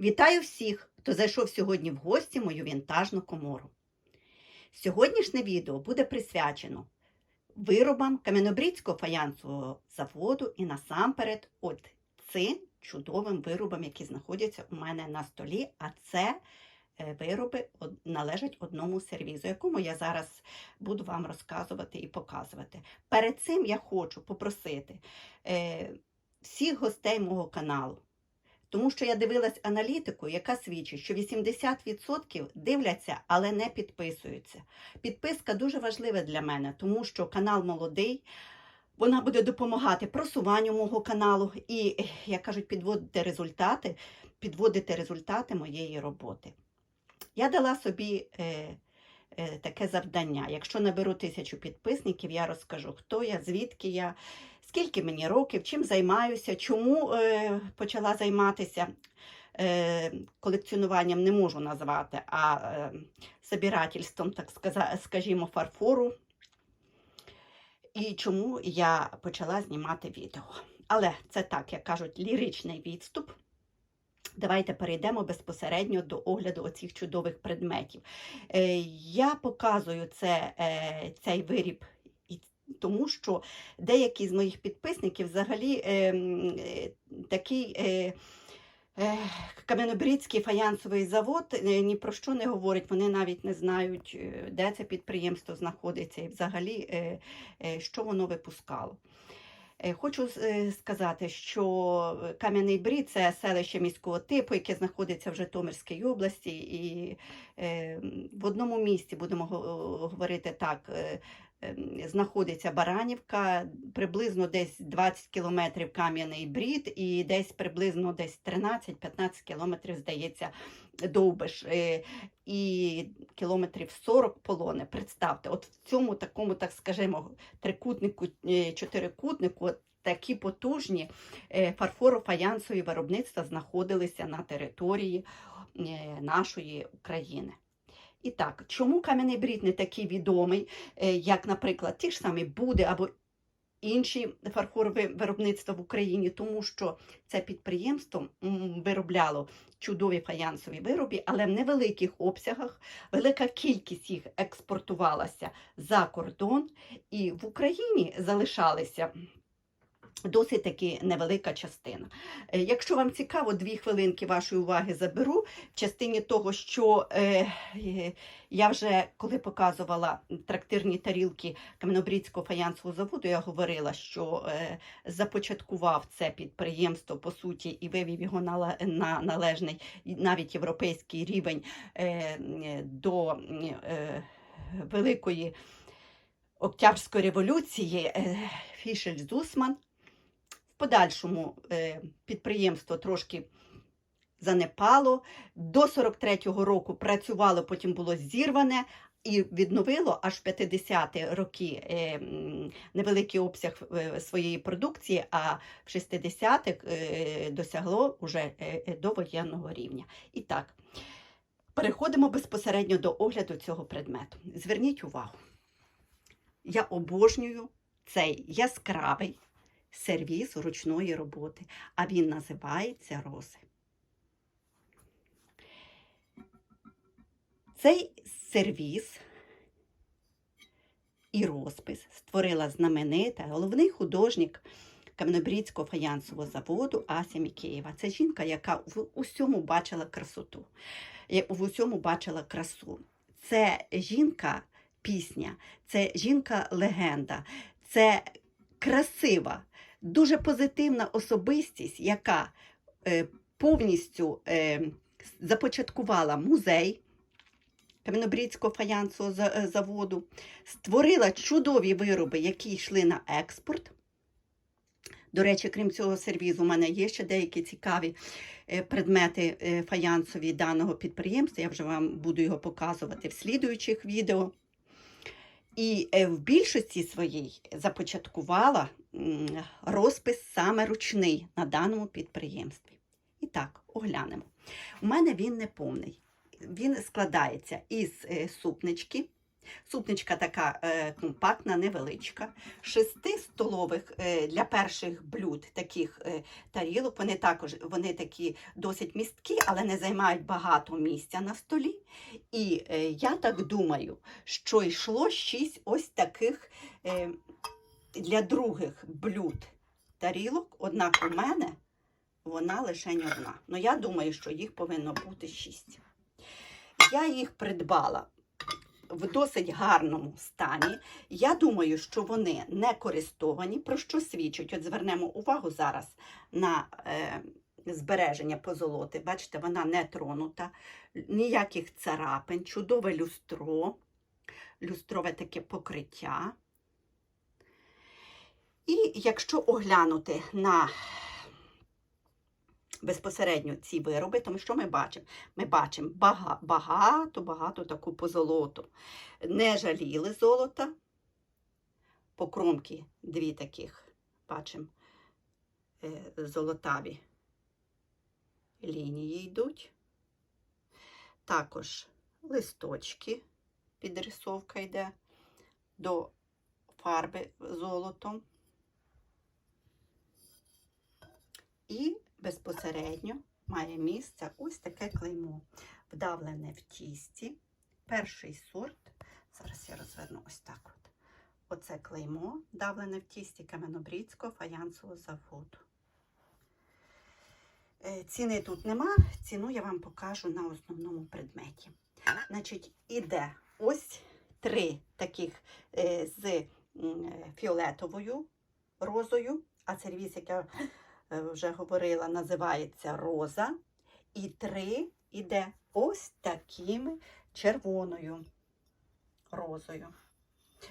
Вітаю всіх, хто зайшов сьогодні в гості мою вінтажну комору. Сьогоднішнє відео буде присвячено виробам Кам'янобрідського фаянсового заводу і насамперед от цим чудовим виробам, які знаходяться у мене на столі, а це е, вироби належать одному сервізу, якому я зараз буду вам розказувати і показувати. Перед цим я хочу попросити е, всіх гостей мого каналу. Тому що я дивилась аналітику, яка свідчить, що 80% дивляться, але не підписуються. Підписка дуже важлива для мене, тому що канал молодий. Вона буде допомагати просуванню мого каналу і, як кажуть, підводити результати, підводити результати моєї роботи. Я дала собі е, е, таке завдання. Якщо наберу тисячу підписників, я розкажу, хто я, звідки я, скільки мені років, чим займаюся, чому е, почала займатися е, колекціонуванням не можу назвати, а е, собирательством, так сказа- скажімо, фарфору. І чому я почала знімати відео. Але це так, як кажуть, ліричний відступ. Давайте перейдемо безпосередньо до огляду оцих чудових предметів. Е, я показую це, е, цей виріб тому, що деякі з моїх підписників взагалі е, е, такий. Е, е, Кам'янобрідський фаянсовий завод е, ні про що не говорить. Вони навіть не знають, е, де це підприємство знаходиться і взагалі що воно випускало. Хочу сказати, що Кам'яний Брід це селище міського типу, яке знаходиться в Житомирській області, і е, в одному місті будемо говорити так. Ем, Знаходиться Баранівка, приблизно десь 20 кілометрів Кам'яний Брід, і десь приблизно десь 13-15 кілометрів, здається, Довбиш. Е, І кілометрів 40 полони. Представте, от в цьому такому, так скажімо, трикутнику, е, чотирикутнику, от такі потужні е, фарфоро-фаянсові виробництва знаходилися на території нашої України. І так, чому кам'яний брід не такий відомий, е, як, наприклад, ті ж самі Буди або інші фарфорові виробництва в Україні, тому що це підприємство виробляло чудові фаянсові вироби, але в невеликих обсягах. Велика кількість їх експортувалася за кордон, і в Україні залишалися досить таки невелика частина. Е, Якщо вам цікаво, дві хвилинки вашої уваги заберу в частині того, що е, е, я вже коли показувала трактирні тарілки Кам'янобрідського фаянсового заводу, я говорила, що е, започаткував це підприємство по суті і вивів його на, на належний навіть європейський рівень е, до е, великої Октябрської революції е, Фішель Зусман. Подальшому е, підприємство трошки занепало. До 43-го року працювало, потім було зірване і відновило аж в 50-ті роки е, невеликий обсяг е, своєї продукції, а в 60-х е, досягло вже е, е, до воєнного рівня. І так, переходимо безпосередньо до огляду цього предмету. Зверніть увагу, я обожнюю цей яскравий сервіс ручної роботи, а він називається рози. Цей сервіс і розпис створила знаменита головний художник Кам'янобрідського фаянсового заводу Ася Мікеєва. Це жінка, яка в усьому бачила красоту, в усьому бачила красу. Це жінка пісня, це жінка легенда, це красива, дуже позитивна особистість, яка е, повністю е, започаткувала музей Кам'янобрідського фаянсового е, заводу, створила чудові вироби, які йшли на експорт. До речі, крім цього сервізу, у мене є ще деякі цікаві предмети фаянсові даного підприємства. Я вже вам буду його показувати в слідуючих відео. І в більшості своїй започаткувала розпис саме ручний на даному підприємстві. І так, оглянемо. У мене він не повний. Він складається із е, супнички, Супничка така е, компактна, невеличка. Шести столових е, для перших блюд таких тарілок. Вони також вони такі досить місткі, але не займають багато місця на столі. І я так думаю, що йшло шість ось таких для других блюд тарілок. Однак у мене вона лише одна. Ну я думаю, що їх повинно бути шість. Я їх придбала в досить гарному стані. Я думаю, що вони не користовані, про що свідчить. От звернемо увагу зараз на е, збереження позолоти. Бачите, вона не тронута, ніяких царапин, чудове люстро, люстрове таке покриття. І якщо оглянути на безпосередньо ці вироби, тому що ми бачимо? Ми бачимо багато-багато таку позолоту. Не жаліли золота. По кромки дві таких бачимо е, золотаві лінії йдуть. Також листочки, підрисовка йде до фарби золотом. І безпосередньо має місце ось таке клеймо, вдавлене в тісті. Перший сорт. Зараз я розверну ось так. от. Оце клеймо, вдавлене в тісті Каменобрідського фаянсового заводу. Е, Ціни тут нема, ціну я вам покажу на основному предметі. Значить, іде ось три таких е, з фіолетовою розою, а сервіс, як я е, вже говорила, називається роза. І три іде ось такими червоною розою.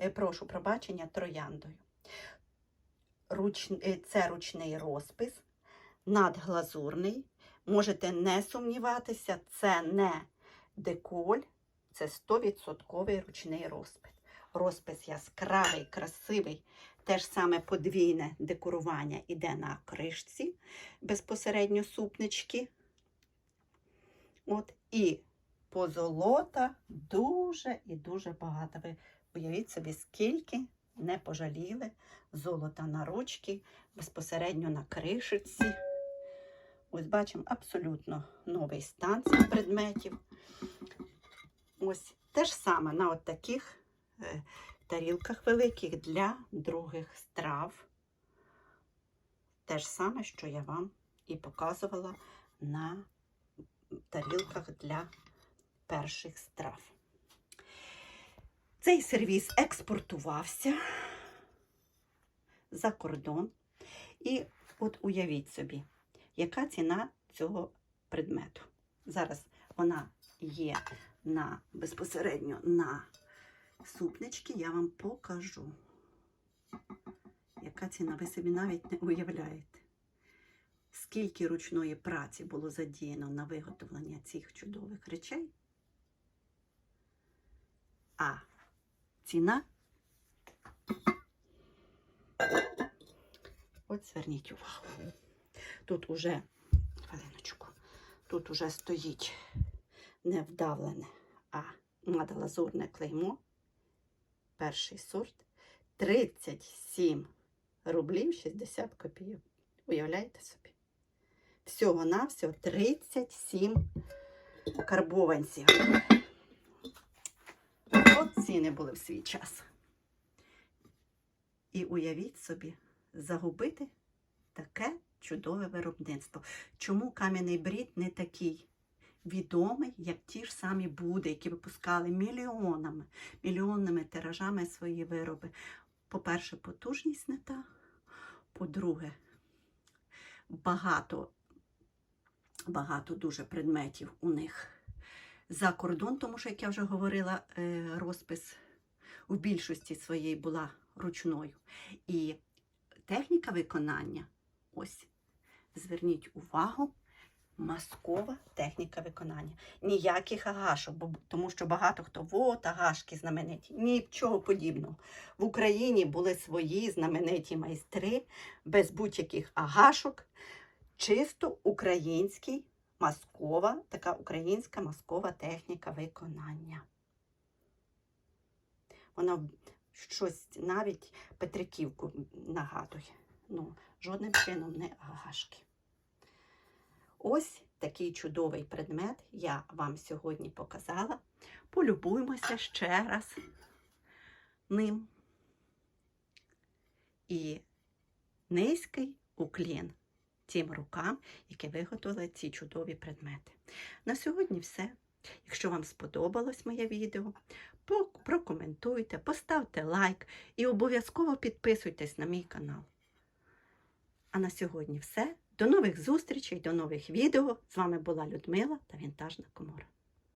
Е, Прошу пробачення трояндою. Руч... е, Це ручний розпис, надглазурний. Можете не сумніватися, це не деколь, це 100% ручний розпис. Розпис яскравий, красивий. Те ж саме подвійне декорування іде на кришці, безпосередньо супнички. От, І позолота дуже і дуже багато. Ви уявіть собі, скільки не пожаліли золота на ручки, безпосередньо на кришиці. Ось бачимо абсолютно новий стан цих предметів. Ось те ж саме на от таких е, тарілках великих для других страв. Те ж саме, що я вам і показувала на тарілках для перших страв. Цей сервіс експортувався за кордон. І от уявіть собі, яка ціна цього предмету. Зараз вона є на, безпосередньо на супнички, я вам покажу. Яка ціна, ви собі навіть не уявляєте, скільки ручної праці було задіяно на виготовлення цих чудових речей. А ціна. От зверніть увагу. Тут уже, хвилиночку, тут уже стоїть не вдавлене, а надглазурне клеймо. Перший сорт 37 рублів 60 копійок. Уявляєте собі? Всього-навсього 37 карбованців. От ціни були в свій час. І уявіть собі, загубити таке чудове виробництво. Чому кам'яний брід не такий відомий, як ті ж самі Буди, які випускали мільйонами, мільйонними тиражами свої вироби? По-перше, потужність не та, по-друге, багато, багато дуже предметів у них за кордон, тому що, як я вже говорила, е, розпис у більшості своєї була ручною. І техніка виконання, ось, зверніть увагу, маскова техніка виконання. Ніяких агашок, бо, тому що багато хто, от агашки знамениті. Нічого подібного. В Україні були свої знамениті майстри без будь-яких агашок, чисто український маскова, така українська маскова техніка виконання. Воно щось навіть Петриківку нагадує. Ну, жодним чином не гагашки. Ось такий чудовий предмет я вам сьогодні показала. Полюбуємося ще раз ним. І низький уклін тим рукам, які виготовили ці чудові предмети. На сьогодні все. Якщо вам сподобалось моє відео, прокоментуйте, поставте лайк і обов'язково підписуйтесь на мій канал. А на сьогодні все. До нових зустрічей, до нових відео. З вами була Людмила та Вінтажна Комора.